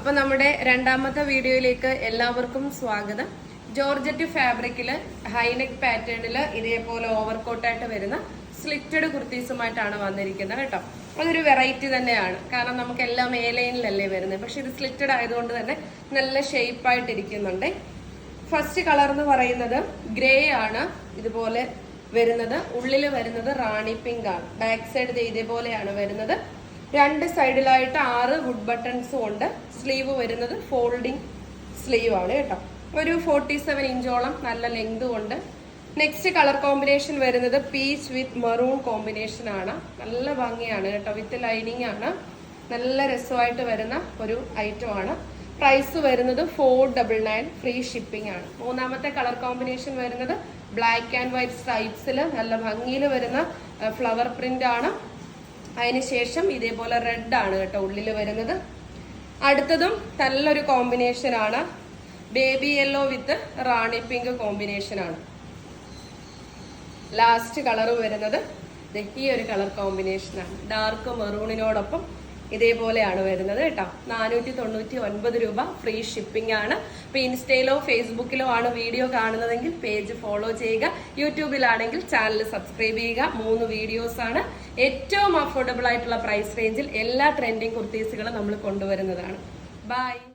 അപ്പൊ നമ്മുടെ രണ്ടാമത്തെ വീഡിയോയിലേക്ക് എല്ലാവർക്കും സ്വാഗതം. ജോർജറ്റ് ഫാബ്രിക്കിൽ ഹൈനെക്ക് പാറ്റേണിൽ ഇതേപോലെ ഓവർകോട്ടായിട്ട് വരുന്ന സ്ലിറ്റഡ് കുർത്തീസുമായിട്ടാണ് വന്നിരിക്കുന്നത് കേട്ടോ. അതൊരു വെറൈറ്റി തന്നെയാണ്. കാരണം നമുക്ക് എല്ലാം എ ലൈനിലല്ലേ വരുന്നത്. പക്ഷെ ഇത് സ്ലിറ്റഡ് ആയതുകൊണ്ട് തന്നെ നല്ല ഷേപ്പായിട്ടിരിക്കുന്നുണ്ട്. ഫസ്റ്റ് കളർ എന്ന് പറയുന്നത് ഗ്രേ ആണ് ഇതുപോലെ വരുന്നത്. ഉള്ളിൽ വരുന്നത് റാണി പിങ്ക് ആണ് ബാക്ക് സൈഡ് ഇതേപോലെയാണ് വരുന്നത്. രണ്ട് സൈഡിലായിട്ട് ആറ് വുഡ് ബട്ടൺസും ഉണ്ട്. സ്ലീവ് വരുന്നത് ഫോൾഡിങ് സ്ലീവ് ആണ് കേട്ടോ. ഒരു ഫോർട്ടി സെവൻ ഇഞ്ചോളം നല്ല ലെങ്ത് ഉണ്ട്. നെക്സ്റ്റ് കളർ കോമ്പിനേഷൻ വരുന്നത് പീച്ച് വിത്ത് മെറൂൺ കോമ്പിനേഷൻ ആണ്. നല്ല ഭംഗിയാണ് കേട്ടോ. വിത്ത് ലൈനിങ് ആണ്. നല്ല രസമായിട്ട് വരുന്ന ഒരു ഐറ്റം ആണ്. പ്രൈസ് വരുന്നത് four double nine free shipping ആണ്. മൂന്നാമത്തെ കളർ കോമ്പിനേഷൻ വരുന്നത് ബ്ലാക്ക് ആൻഡ് വൈറ്റ് സ്ട്രൈപ്സിൽ നല്ല ഭംഗിയിൽ വരുന്ന ഫ്ലവർ പ്രിന്റ് ആണ്. അതിനുശേഷം ഇതേപോലെ റെഡ് ആണ് കേട്ടോ ഉള്ളിൽ വരുന്നത്. അടുത്തതും നല്ലൊരു കോമ്പിനേഷൻ ആണ്. Baby yellow with rani pink combination ആണ്. ലാസ്റ്റ് കളർ വരുന്നത്. ഈ ഒരു കളർ കോമ്പിനേഷൻ ആണ്. ഡാർക്ക് മെറൂണിനോടൊപ്പം ഇതേപോലെയാണ് വരുന്നത് കേട്ടോ. നാനൂറ്റി തൊണ്ണൂറ്റി ഒൻപത് രൂപ ഫ്രീ ഷിപ്പിംഗ് ആണ്. ഇപ്പൊ ഇൻസ്റ്റയിലോ ഫേസ്ബുക്കിലോ ആണ് വീഡിയോ കാണുന്നതെങ്കിൽ പേജ് ഫോളോ ചെയ്യുക. യൂട്യൂബിലാണെങ്കിൽ ചാനൽ സബ്സ്ക്രൈബ് ചെയ്യുക. മൂന്ന് വീഡിയോസ് ആണ്. ഏറ്റവും അഫോർഡബിൾ ആയിട്ടുള്ള പ്രൈസ് റേഞ്ചിൽ എല്ലാ ട്രെൻഡിങ് കുർത്തീസുകളും നമ്മൾ കൊണ്ടുവരുന്നതാണ്. ബൈ